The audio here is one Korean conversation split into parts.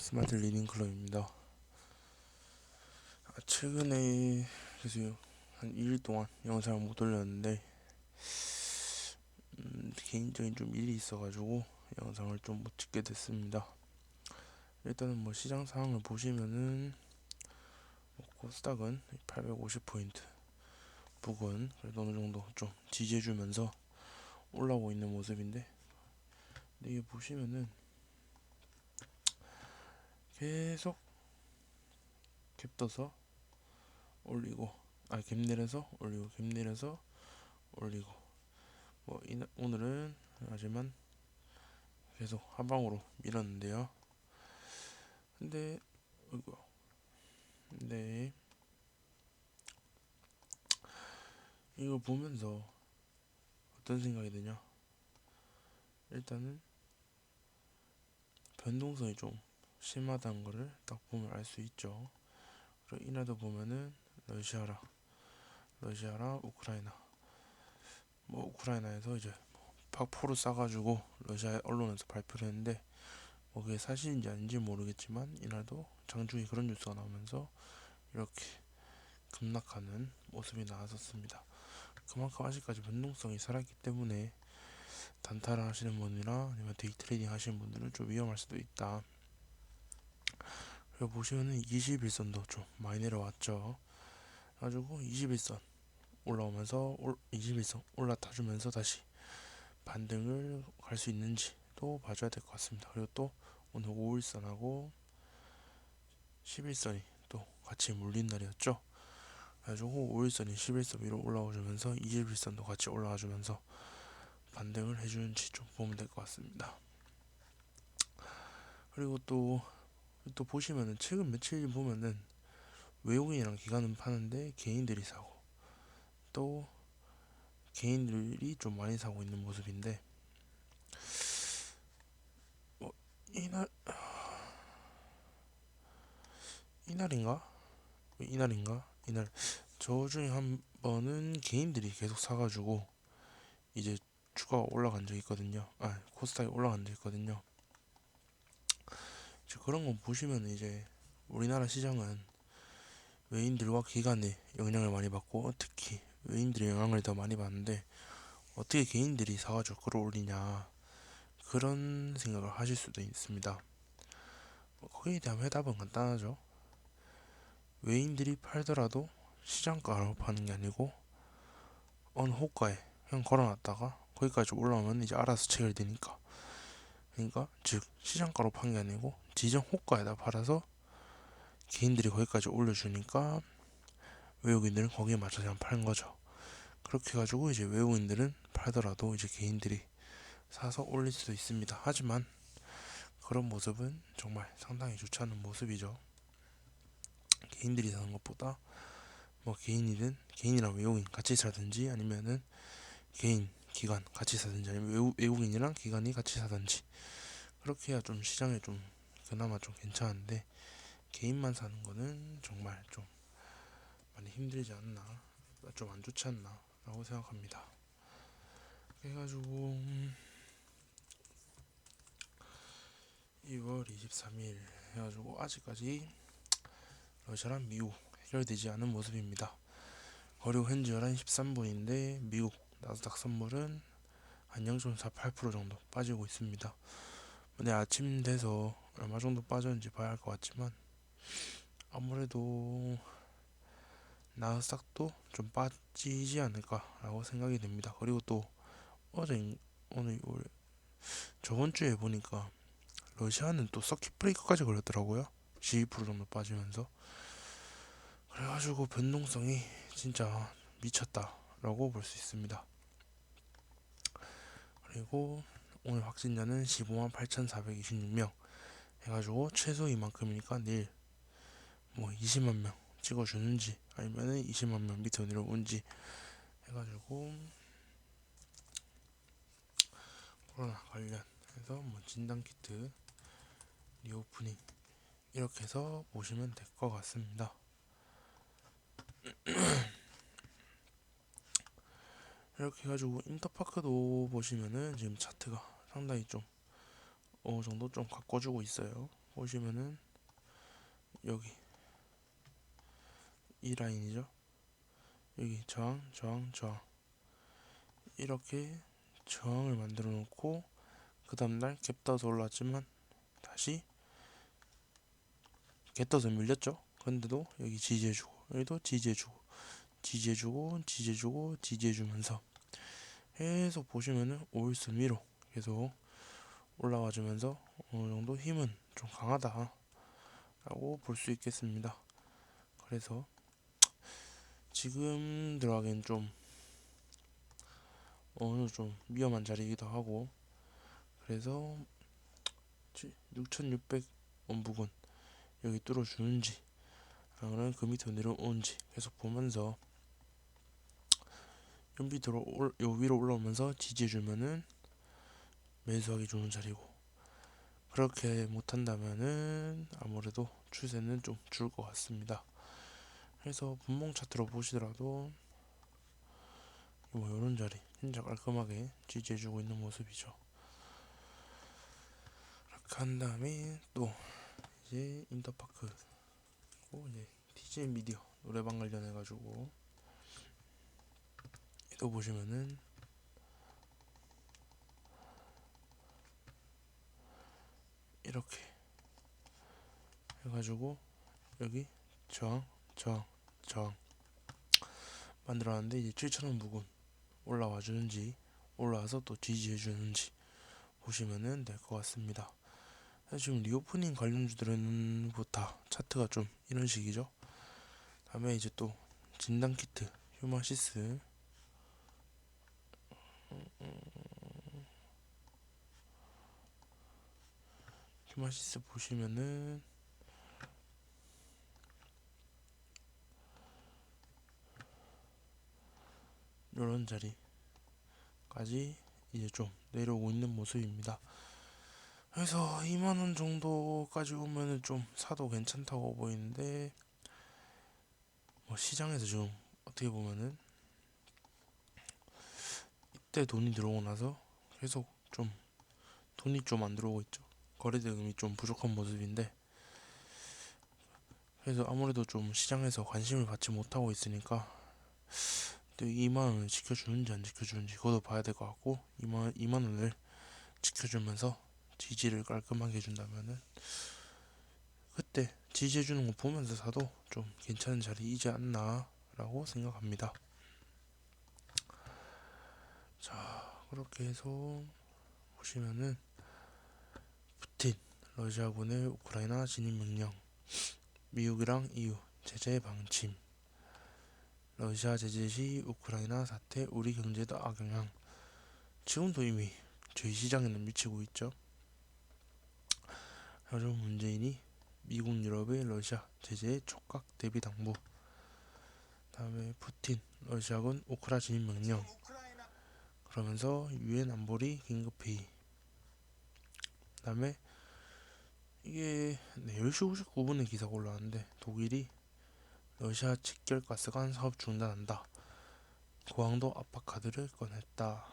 스마트 리딩 클럽입니다. 아, 최근에 그래서 한 2일 동안 영상을 못 올렸는데 음, 개인적인 좀 일이 있어가지고 영상을 좀 못 찍게 됐습니다. 일단은 뭐 시장 상황을 보시면은 뭐 코스닥은 850 포인트 부근 그래도 어느 정도 좀 지지해주면서 올라오고 있는 모습인데 근데 이게 보시면은 계속 갭 떠서 올리고 아갭 내려서 올리고 갭 내려서 올리고. 뭐 이날, 오늘은 하지만 계속 하방으로 밀었는데요. 근데 어이구. 근데 이거 보면서 어떤 생각이 드냐? 일단은 변동성이 좀 심하다는 거를 딱 보면 알 수 있죠. 그리고 이날도 보면은 러시아라, 러시아라 우크라이나, 뭐 우크라이나에서 이제 팍포를 쏴가지고 러시아 언론에서 발표를 했는데 뭐 그게 사실인지 아닌지 모르겠지만 이날도 장중에 그런 뉴스가 나오면서 이렇게 급락하는 모습이 나왔었습니다. 그만큼 아직까지 변동성이 살아있기 때문에 단타를 하시는 분이나 아니면 데이 트레이딩 하시는 분들은 좀 위험할 수도 있다. 그리고 보시면은 21선도 좀 많이 내려왔죠. 가지고 21선 올라오면서 21선 올라타주면서 다시 반등을 갈 수 있는지도 봐줘야 될 것 같습니다. 그리고 또 오늘 5일선하고 11선이 또 같이 물린 날이었죠. 그래가지고 5일선이 11선 위로 올라와주면서 21선도 같이 올라와주면서 반등을 해주는지 좀 보면 될 것 같습니다. 그리고 또 또 보시면은 최근 며칠 보면은 외국인이랑 기관은 파는데 개인들이 사고 또 개인들이 좀 많이 사고 있는 모습인데 뭐 이날 이날인가 이날인가 이날 저 중에 한 번은 개인들이 계속 사가지고 이제 주가가 올라간 적이 있거든요. 아 코스닥이 올라간 적이 있거든요. 그런 거 보시면 이제 우리나라 시장은 외인들과 기관의 영향을 많이 받고 특히 외인들의 영향을 더 많이 받는데 어떻게 개인들이 사가지고 끌어올리냐 그런 생각을 하실 수도 있습니다. 뭐 거기에 대한 해답은 간단하죠. 외인들이 팔더라도 시장가로 파는 게 아니고 어느 호가에 그냥 걸어놨다가 거기까지 올라오면 이제 알아서 체결되니까 그러니까 즉 시장가로 판 게 아니고 지정 호가에다 팔아서 개인들이 거기까지 올려주니까 외국인들은 거기에 맞춰서 그냥 파는 거죠. 그렇게 해가지고 이제 외국인들은 팔더라도 이제 개인들이 사서 올릴 수도 있습니다. 하지만 그런 모습은 정말 상당히 좋지 않은 모습이죠. 개인들이 사는 것보다 뭐 개인이든 개인이랑 외국인 같이 사든지 아니면은 개인 기관 같이 사든지 아니면 외국, 외국인이랑 기관이 같이 사든지 그렇게 해야 좀 시장에 좀 그나마 좀 괜찮은데 개인만 사는 거는 정말 좀 많이 힘들지 않나 좀 안 좋지 않나 라고 생각합니다. 그래가지고 음 2월 23일 해가지고 아직까지 러시아랑 미국 해결되지 않은 모습입니다. 그리고 현재 11시 13분인데 미국 나스닥 선물은 한 0.48% 정도 빠지고 있습니다. 근데 아침 돼서 얼마 정도 빠졌는지 봐야 할 것 같지만 아무래도 나스닥도 좀 빠지지 않을까라고 생각이 됩니다. 그리고 또 어제 오늘 저번 주에 보니까 러시아는 또 서킷 브레이크까지 걸렸더라고요. 12% 정도 빠지면서 그래가지고 변동성이 진짜 미쳤다라고 볼 수 있습니다. 그리고 오늘 확진자는 15만 8,426명 해가지고 최소 이만큼이니까 내일 뭐 20만 명 찍어주는지 아니면은 20만 명 밑으로 내려온지 해가지고 코로나 관련해서 뭐 진단 키트 리오프닝 이렇게 해서 보시면 될 것 같습니다. 이렇게 해가지고 인터파크도 보시면은 지금 차트가 상당히 좀 어느 정도 좀 가꿔주고 있어요. 보시면은 여기 이 라인이죠. 여기 저항, 저항, 저항 이렇게 저항을 만들어 놓고 그 다음날 갭 떠서 올랐지만 다시 갭 떠서 밀렸죠. 근데도 여기 지지해주고 여기도 지지해주고 지지해주고 지지해주고 지지해주면서 계속 보시면은 오일선 위로 계속 올라와 주면서 어느 정도 힘은 좀 강하다 라고 볼 수 있겠습니다. 그래서 지금 들어가기엔 좀 어느 좀 위험한 자리이기도 하고 그래서 6600원 부근 여기 뚫어주는지 아니면 그 밑으로 내려오는지 계속 보면서 요 밑으로 올, 요 위로 올라오면서 지지해주면은 매수하기 좋은 자리고 그렇게 못한다면은 아무래도 추세는 좀 줄 것 같습니다. 그래서 분봉 차트로 보시더라도 뭐 이런 자리 진짜 깔끔하게 지지해주고 있는 모습이죠. 이렇게 한 다음에 또 이제 인터파크 그리고 이제 TJ 미디어 노래방 관련해 가지고 또 보시면은 이렇게 해가지고 여기 저항 저항 저항 만들어놨는데 이제 7천원 부근 올라와 주는지 올라와서 또 지지해 주는지 보시면은 될것 같습니다. 지금 리오프닝 관련주들은 뭐다 차트가 좀 이런 식이죠. 다음에 이제 또 진단 키트 휴마시스 휴마시스 보시면은 요런 자리까지 이제 좀 내려오고 있는 모습입니다. 그래서 2만원 정도까지 오면은 좀 사도 괜찮다고 보이는데 뭐 시장에서 지금 어떻게 보면은 이때 돈이 들어오고 나서 계속 좀 돈이 좀 안 들어오고 있죠. 거래 대금이 좀 부족한 모습인데 그래서 아무래도 좀 시장에서 관심을 받지 못하고 있으니까 또 2만 원을 지켜주는지 안 지켜주는지 그것도 봐야 될 것 같고 2만 2만 원을 지켜주면서 지지를 깔끔하게 해준다면은 그때 지지해주는 거 보면서 사도 좀 괜찮은 자리이지 않나라고 생각합니다. 자 그렇게 해서 보시면은 푸틴 러시아군의 우크라이나 진입 명령 미국이랑 EU 제재 방침 러시아 제재 시 우크라이나 사태 우리 경제도 악영향 지금도 이미 저희 시장에는 미치고 있죠. 요즘 문재인이 미국 유럽의 러시아 제재에 촉각 대비 당부 다음에 푸틴 러시아군 우크라 진입 명령 그러면서 유엔 안보리 긴급 회의 다음에 이게 네, 10시 59분에 기사가 올라왔는데 독일이 러시아 직결가스관 사업 중단한다. 고강도 압박 카드를 꺼냈다.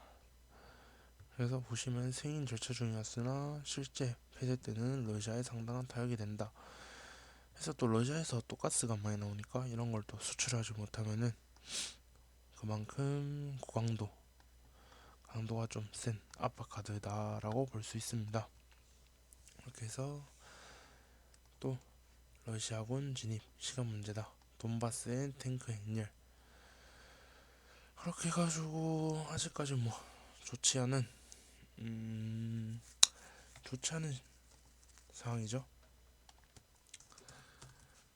그래서 보시면 승인 절차 중이었으나 실제 폐쇄 때는 러시아에 상당한 타격이 된다. 그래서 또 러시아에서 또 가스가 많이 나오니까 이런 걸 또 수출하지 못하면은 그만큼 고강도 강도가 좀센 압박 카드다라고 볼 수 있습니다. 이렇게 해서 또 러시아군 진입 시간 문제다. 돈바스엔 탱크 행렬. 그렇게 해가지고 아직까지 뭐 좋지 않은 음 좋지 않은 상황이죠.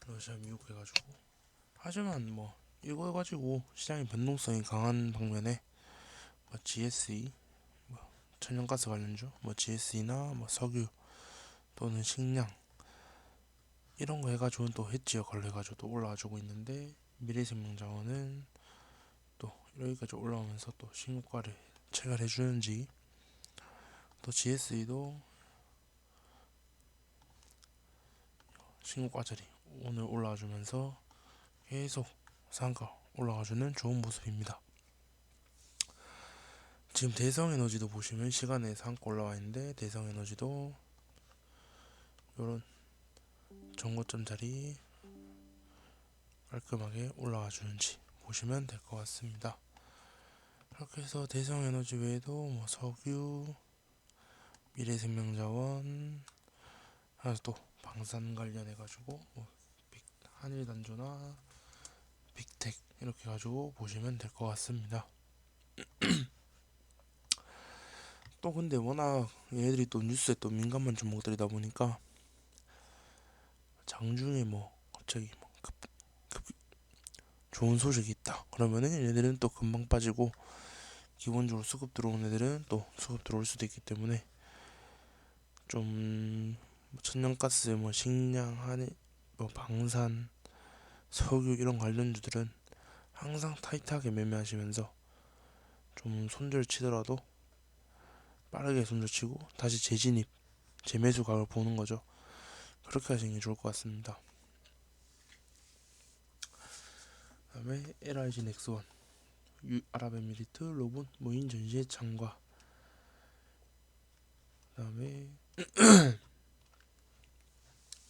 러시아 미국 해가지고. 하지만 뭐 이거 해가지고 시장의 변동성이 강한 방면에 뭐 GSE 뭐 천연가스 관련주 뭐 GSE나 뭐 석유 또는 식량 이런 거 해가지고 또 해지 역할을 해가지고 또 올라와주고 있는데 미래생명자원은 또 여기까지 올라오면서 또 신고가를 체결해 주는지 또 GSE도 자리 오늘 올라와 주면서 계속 상가 올라가주는 좋은 모습입니다. 지금 대성에너지도 보시면 시간에 상가 올라와 있는데 대성에너지도 요런 정고점 자리 깔끔하게 올라와 주는지 보시면 될 것 같습니다. 그렇게 해서 대성 에너지 외에도 뭐 석유, 미래생명자원, 하나 또 방산 관련해 가지고 뭐 빅- 한일 단조나 빅텍 이렇게 가지고 보시면 될 것 같습니다. 또 근데 워낙 얘네들이 또 뉴스에 또 민감한 종목들이다 보니까 장중에 뭐 갑자기 뭐 급, 급 좋은 소식이 있다 그러면은 얘네들은 또 금방 빠지고 기본적으로 수급 들어온 애들은 또 수급 들어올 수도 있기 때문에 좀뭐 천연가스 뭐 식량 한일 뭐 방산 석유 이런 관련주들은 항상 타이트하게 매매하시면서 좀 손절 치더라도 빠르게 손절 치고 다시 재진입 재매수 각을 보는 거죠. 그렇게 하시는 게 좋을 것 같습니다. 그다음에 LIG 넥스원, 유, 아랍에미리트, 로봇, 무인 전시회 참가. 그다음에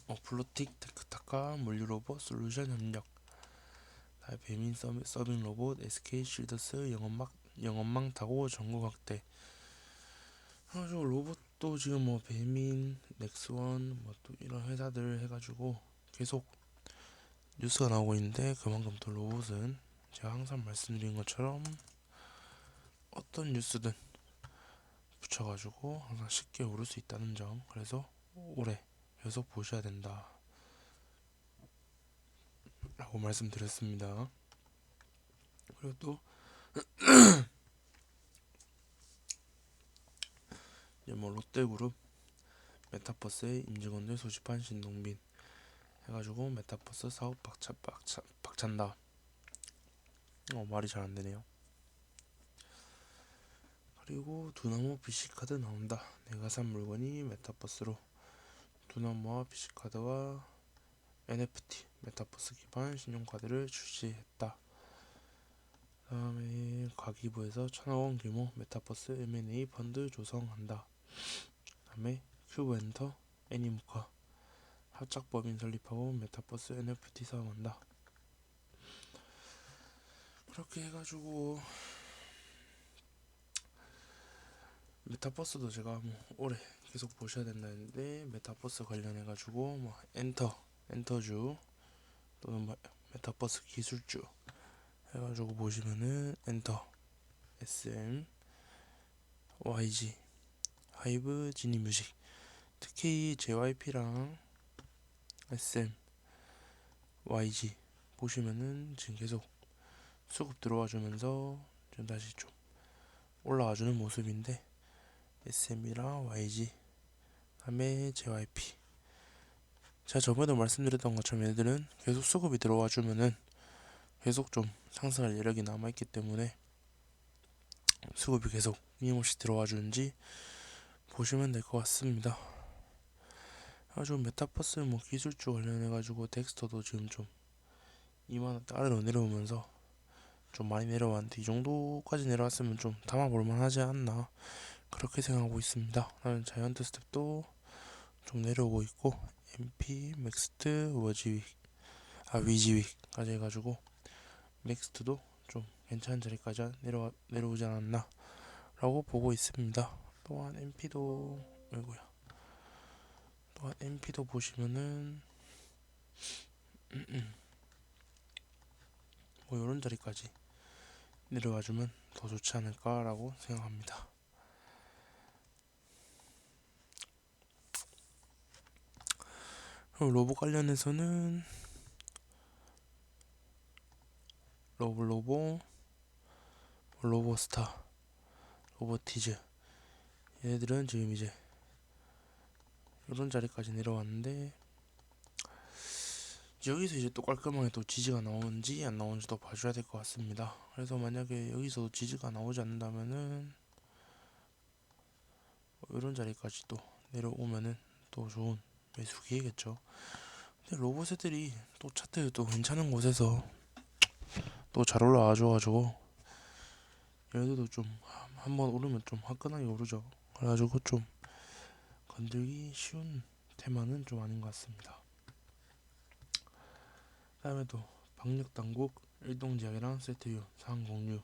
어, 플로틱, 테크타카, 물류 로봇, 솔루션 협력. 배민 서빙, 로봇, SK 실더스, 영업망 영업망 타고 전국 확대. 그래가지고 로봇 도 지금 뭐 배민, 넥스원 뭐 또 이런 회사들 해가지고 계속 뉴스가 나오고 있는데 그만큼 또 로봇은 제가 항상 말씀드린 것처럼 어떤 뉴스든 붙여가지고 항상 쉽게 오를 수 있다는 점. 그래서 올해 계속 보셔야 된다. 라고 말씀드렸습니다. 그리고 또 이제 뭐 롯데그룹 메타버스에 임직원들 소집한 신동빈 해가지고 메타버스 사업 박차, 박차, 박찬다. 어 말이 잘 안되네요. 그리고 두나무 BC카드 나온다. 내가 산 물건이 메타버스로. 두나무와 BC카드와 NFT 메타버스 기반 신용카드를 출시했다. 그 다음에 과기부에서 천억원 규모 메타버스 M&A 펀드 조성한다. 그 다음에 큐브 엔터 애니모카 합작 법인 설립하고 메타버스 NFT 사업한다. 그렇게 해가지고 메타버스도 제가 뭐 올해 계속 보셔야 된다 했는데 메타버스 관련해가지고 뭐 엔터 엔터주 또는 뭐 메타버스 기술주 해가지고 보시면은 엔터 SM YG 하이브 지니 뮤직. 특히 JYP랑 SM YG 보시면은 지금 계속 수급 들어와 주면서 좀 다시 좀 올라와 주는 모습인데 SM이랑 YG 다음에 JYP 제가 저번에도 말씀드렸던 것처럼 얘들은 계속 수급이 들어와 주면은 계속 좀 상승할 여력이 남아 있기 때문에 수급이 계속 끊임없이 들어와 주는지 보시면 될 것 같습니다. 아주 메타버스 뭐 기술주 관련해 가지고 덱스터도 지금 좀 2만원 아래로 내려오면서 좀 많이 내려왔는데 이 정도까지 내려왔으면 좀 담아볼 만 하지 않나 그렇게 생각하고 있습니다. 다음 자이언트 스텝도 좀 내려오고 있고 MP, 맥스트, 워지윅, 아 위지윅까지 해가지고 맥스트도 좀 괜찮은 자리까지 내려와, 내려오지 않았나 라고 보고 있습니다. 또한 MP도 아이고야 또한 MP도 보시면은 뭐 이런 자리까지 내려와주면 더 좋지 않을까라고 생각합니다. 로봇 관련해서는 로봇 로보 로보스타 로보티즈 얘들은 지금 이제 이런 자리까지 내려왔는데 여기서 이제 또 깔끔하게 또 지지가 나오는지 안 나오는지 도 봐줘야 될 것 같습니다. 그래서 만약에 여기서 지지가 나오지 않는다면은 이런 자리까지 또 내려오면은 또 좋은 매수 기회겠죠. 근데 로봇 애들이 또 차트 또 괜찮은 곳에서 또 잘 올라와 줘가지고 얘들도 좀 한번 오르면 좀 화끈하게 오르죠. 그래가지고 좀 건들기 쉬운 테마는 좀 아닌 것 같습니다. 그다음에 또 박력당국 일동제약이랑 세트류 상공류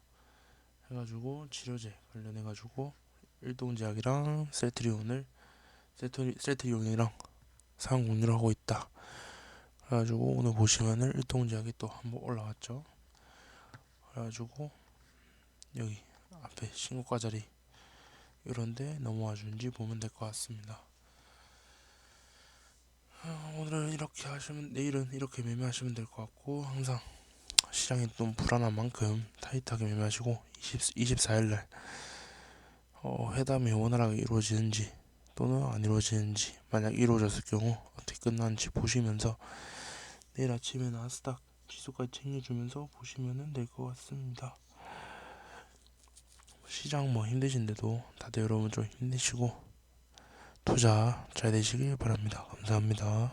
해가지고 치료제 관련해가지고 일동제약이랑 세트리온을 세트 세트리온이랑 상공류를 하고 있다. 그래가지고 오늘 보시면은 일동제약이 또 한번 올라왔죠. 그래가지고 여기 앞에 신고가 자리 이런데 넘어와 준지 보면 될 것 같습니다. 아, 오늘은 이렇게 하시면 내일은 이렇게 매매하시면 될 것 같고 항상 시장이 좀 불안한 만큼 타이트하게 매매하시고 20, 24일날 어, 회담이 원활하게 이루어지는지 또는 안 이루어지는지 만약 이루어졌을 경우 어떻게 끝나는지 보시면서 내일 아침에 나스닥 지수까지 챙겨주면서 보시면 될 것 같습니다. 시장 뭐 힘드신데도 다들 여러분 좀 힘내시고 투자 잘 되시길 바랍니다. 감사합니다.